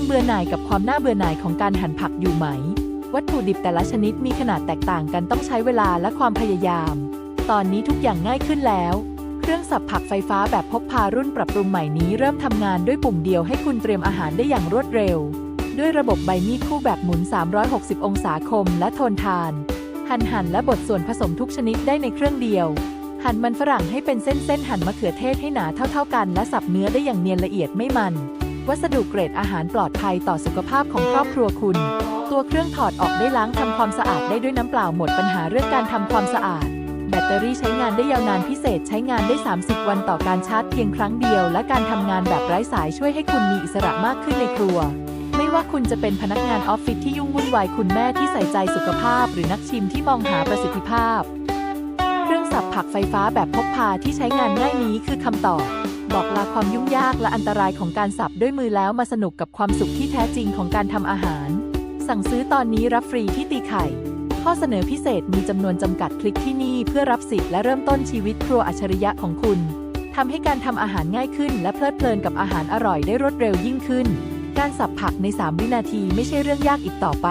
ยังเบื่อหน่ายกับความน่าเบื่อหน่ายของการหั่นผักอยู่ไหม วัตถุดิบแต่ละชนิดมีขนาดแตกต่างกันต้องใช้เวลาและความพยายาม ตอนนี้ทุกอย่างง่ายขึ้นแล้ว เครื่องสับผักไฟฟ้าแบบพกพารุ่นปรับปรุงใหม่นี้เริ่มทำงานด้วยปุ่มเดียวให้คุณเตรียมอาหารได้อย่างรวดเร็ว ด้วยระบบใบมีดคู่แบบหมุน 360 องศาคม และทนทาน หั่นหั่นและบดส่วนผสมทุกชนิดได้ในเครื่องเดียวหั่นมันฝรั่งให้เป็นเส้นๆหั่นมะเขือเทศให้หนาเท่าๆกัน และสับเนื้อได้อย่างเนียนละเอียดไม่มัน วัสดุเกรดอาหารปลอดภัยต่อสุขภาพของครอบครัวคุณ ตัวเครื่องถอดออกได้ล้างทำความสะอาดได้ด้วยน้ำเปล่าหมดปัญหาเรื่องการทำความสะอาด แบตเตอรี่ใช้งานได้ยาวนานพิเศษใช้งานได้ 30 วันต่อการชาร์จเพียงครั้งเดียว และการทำงานแบบไร้สายช่วยให้คุณมีอิสระมากขึ้นในครัวไม่ว่าคุณจะเป็นพนักงานออฟฟิศที่ยุ่งวุ่นวายคุณแม่ที่ใส่ใจสุขภาพ หรือนักชิมที่มองหาประสิทธิภาพ เครื่องสับผักไฟฟ้าแบบพกพาที่ใช้งานง่ายนี้คือคำตอบ บอกลาความยุ่งยากและอันตรายของการสับด้วยมือแล้วมาสนุกกับความสุขที่แท้จริงของการทำอาหาร สั่งซื้อตอนนี้รับฟรีที่ตีไข่ ข้อเสนอพิเศษมีจำนวนจำกัดคลิกที่นี่เพื่อรับสิทธิ์และเริ่มต้นชีวิตครัวอัจฉริยะของคุณทำให้การทำอาหารง่ายขึ้น และเพลิดเพลินกับอาหารอร่อยได้รวดเร็วยิ่งขึ้น การสับผักใน 3 วินาทีไม่ใช่เรื่องยากอีกต่อไป